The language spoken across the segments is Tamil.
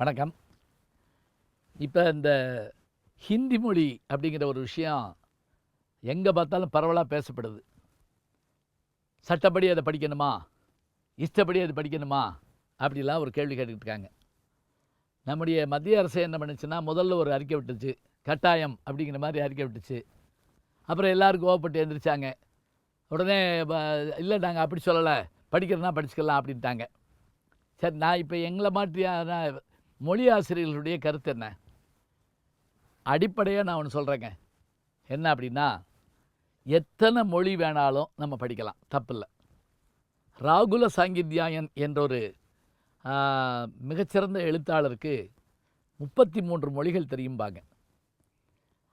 வணக்கம். இப்போ இந்த ஹிந்தி மொழி அப்படிங்கிற ஒரு விஷயம் எங்கே பார்த்தாலும் பரவலாக பேசப்படுது. சட்டப்படி அதை படிக்கணுமா? இஷ்டப்படி அதை படிக்கணுமா? அப்படிலாம் ஒரு கேள்வி கேட்டுக்கிட்டு இருக்காங்க. நம்முடைய மத்திய அரசு என்ன பண்ணுச்சுன்னா முதல்ல ஒரு அறிக்கை விட்டுச்சு. கட்டாயம் அப்படிங்கிற மாதிரி அறிக்கை விட்டுச்சு. அப்புறம் எல்லோரும் கோவப்பட்டு எழுந்திரிச்சாங்க உடனே இல்லை நாங்கள் அப்படி சொல்லலை. படிக்கிறதுனா படிச்சுக்கலாம் அப்படின்ட்டாங்க. சரி நான் இப்போ எங்களை மாற்றி மொழி ஆசிரியர்களுடைய கருத்து என்ன? அடிப்படையாக நான் ஒன்று சொல்கிறேங்க என்ன அப்படின்னா எத்தனை மொழி வேணாலும் நம்ம படிக்கலாம் தப்பில்லை. ராகுல சாங்கித்யாயன் என்ற ஒரு மிகச்சிறந்த எழுத்தாளருக்கு முப்பத்தி மூன்று மொழிகள் தெரியும்பாங்க.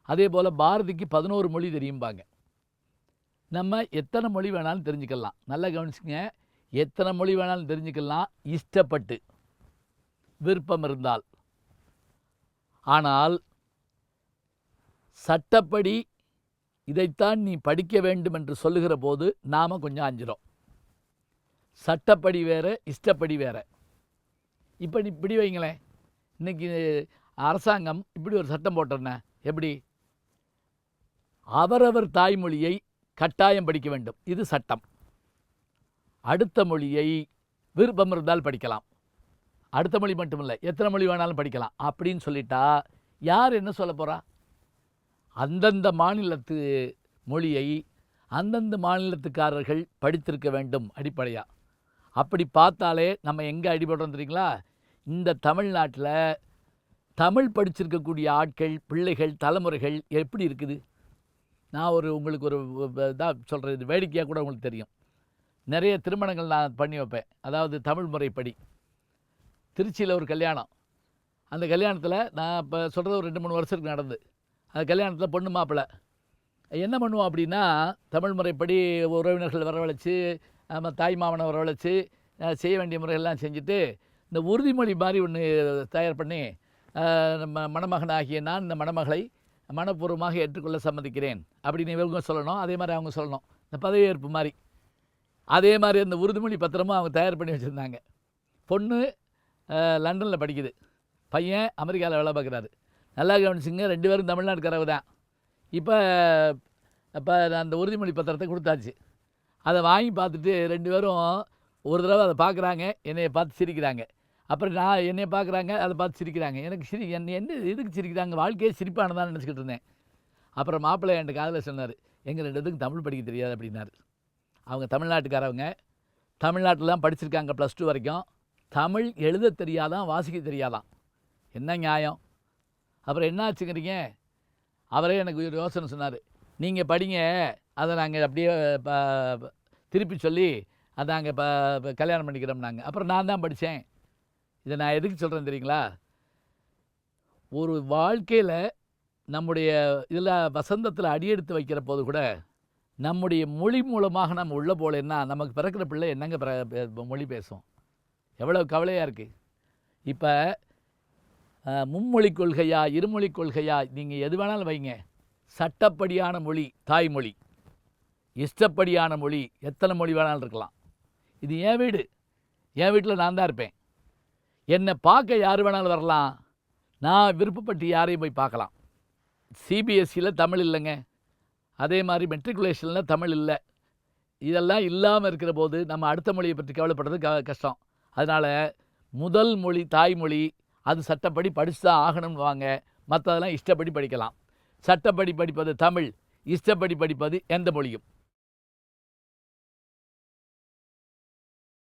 அதே போல் பாரதிக்கு பதினோரு மொழி தெரியும்பாங்க. நம்ம எத்தனை மொழி வேணாலும் தெரிஞ்சுக்கலாம். நல்லா கவனிச்சுங்க எத்தனை மொழி வேணாலும் தெரிஞ்சுக்கலாம். இஷ்டப்பட்டு. விருப்பம் இருந்தால். ஆனால் சட்டப்படி இதைத்தான் நீ படிக்க வேண்டும் என்று சொல்லுகிற போது நாம் கொஞ்சம் அஞ்சிரும் சட்டப்படி வேறு இஷ்டப்படி வேறு. இப்போ நீ இப்படி வைங்களேன். இன்னைக்கு அரசாங்கம் இப்படி ஒரு சட்டம் போட்டோன்னே எப்படி? அவரவர் தாய்மொழியை கட்டாயம் படிக்க வேண்டும். இது சட்டம். அடுத்த மொழியை விருப்பம் இருந்தால் படிக்கலாம். அடுத்த மொழி மட்டுமில்லை எத்தனை மொழி வேணாலும் படிக்கலாம். அப்படின்னு சொல்லிட்டா யார் என்ன சொல்ல போகிறா அந்தந்த மாநிலத்து மொழியை அந்தந்த மாநிலத்துக்காரர்கள் படித்திருக்க வேண்டும் அடிப்படையாக அப்படி பார்த்தாலே நம்ம எங்கே அடிபடுறோம் தெரியுங்களா? இந்த தமிழ்நாட்டில் தமிழ் படிச்சிருக்கக்கூடிய ஆட்கள் பிள்ளைகள் தலைமுறைகள் எப்படி இருக்குது? நான் ஒரு உங்களுக்கு ஒரு இதாக சொல்கிறது இது வேடிக்கையாக கூட உங்களுக்கு தெரியும். நிறைய திருமணங்கள் நான் பண்ணி வைப்பேன். அதாவது தமிழ் முறைப்படி. திருச்சியில் ஒரு கல்யாணம். அந்த கல்யாணத்தில் நான் இப்போ சொல்கிறது ஒரு ரெண்டு மூணு வருஷத்துக்கு நடந்து. அந்த கல்யாணத்தில் பொண்ணு மாப்பிள்ளை என்ன பண்ணுவோம் அப்படின்னா தமிழ் முறைப்படி உறவினர்கள் வரவழைச்சு நம்ம தாய் மாமனை வரவழைச்சு செய்ய வேண்டிய முறையெல்லாம் செஞ்சுட்டு இந்த உறுதிமொழி மாதிரி ஒன்று தயார் பண்ணி நம்ம நம்ம மணமகனாகிய நான் இந்த மணமகளை மனப்பூர்வமாக ஏற்றுக்கொள்ள சம்மதிக்கிறேன். அப்படின்னு இவங்க சொல்லணும். அதே மாதிரி அவங்க சொல்லணும். இந்த பதவியேற்பு மாதிரி. அதே மாதிரி அந்த உறுதிமொழி பத்திரமும் அவங்க தயார் பண்ணி வச்சுருந்தாங்க. பொண்ணு லண்டனில் படிக்குது. பையன் அமெரிக்காவில் வேலை பார்க்குறாரு. நல்லா கவனிச்சுங்க ரெண்டு பேரும் தமிழ்நாட்டுக்காரவு தான். இப்போ இப்போ அந்த உறுதிமொழி பத்திரத்தை கொடுத்தாச்சு. அதை வாங்கி பார்த்துட்டு ரெண்டு பேரும் ஒரு தடவை அதை பார்க்குறாங்க என்னையை பார்த்து சிரிக்கிறாங்க. அப்புறம் நான் என்னையை பார்க்குறாங்க அதை பார்த்து சிரிக்கிறாங்க. எனக்கு சிரி என்ன என்ன எதுக்கு சிரிக்கிறாங்க? வாழ்க்கையே சிரிப்பானதான் நினச்சிக்கிட்டு இருந்தேன். அப்புறம் மாப்பிள்ளை என்கிட்ட காதில் சொன்னார் எங்கள் ரெண்டு இதுக்கு தமிழ் படிக்க தெரியாது அப்படின்னாரு. அவங்க தமிழ்நாட்டுக்காரவங்க. தமிழ்நாட்டில் தான் படிச்சிருக்காங்க ப்ளஸ் டூ வரைக்கும். தமிழ் எழுத தெரியாதான் வாசிக்க தெரியாதான். என்ன நியாயம்? அப்புறம் என்ன ஆச்சுங்கிறீங்க? அவரே எனக்கு ஒரு யோசனை சொன்னார். நீங்கள் படிங்க அதை நாங்கள் அப்படியே திருப்பி சொல்லி அதை நாங்கள் இப்போ கல்யாணம் பண்ணிக்கிறோம் நாங்கள் அப்புறம் நான் தான் படித்தேன் இதை நான் எதுக்கு சொல்கிறேன் தெரியுங்களா? ஒரு வாழ்க்கையில் நம்முடைய இதில் வசந்தத்தில் அடியெடுத்து வைக்கிற போது கூட நம்முடைய மொழி மூலமாக நம்ம உள்ளே போகலன்னா நமக்கு பிறக்கிற பிள்ளை என்னங்க பிற- பே- மொழி பேசும்? எவ்வளோ கவலையாக இருக்குது இப்போ மும்மொழி கொள்கையா இருமொழி கொள்கையா நீங்கள் எது வேணாலும் வைங்க. சட்டப்படியான மொழி தாய்மொழி. இஷ்டப்படியான மொழி எத்தனை மொழி வேணாலும் இருக்கலாம். இது என் வீடு. என் வீட்டில் நான் தான் இருப்பேன். என்னை பார்க்க யார் வேணாலும் வரலாம். நான் விருப்பப்பட்டு யாரையும் போய் பார்க்கலாம். சிபிஎஸ்சியில் தமிழ் இல்லைங்க. அதே மாதிரி மெட்ரிகுலேஷனில் தமிழ் இல்லை. இதெல்லாம் இல்லாமல் இருக்கிற போது நம்ம அடுத்த மொழியை பற்றி கவலைப்படுறது க கஷ்டம். அதனால் முதல் மொழி தாய்மொழி அது சட்டப்படி படிச்சு தான் ஆகணும்னு வாங்க மற்றதெல்லாம் இஷ்டப்படி படிக்கலாம். சட்டப்படி படிப்பது தமிழ் இஷ்டப்படி படிப்பது எந்த மொழியும்.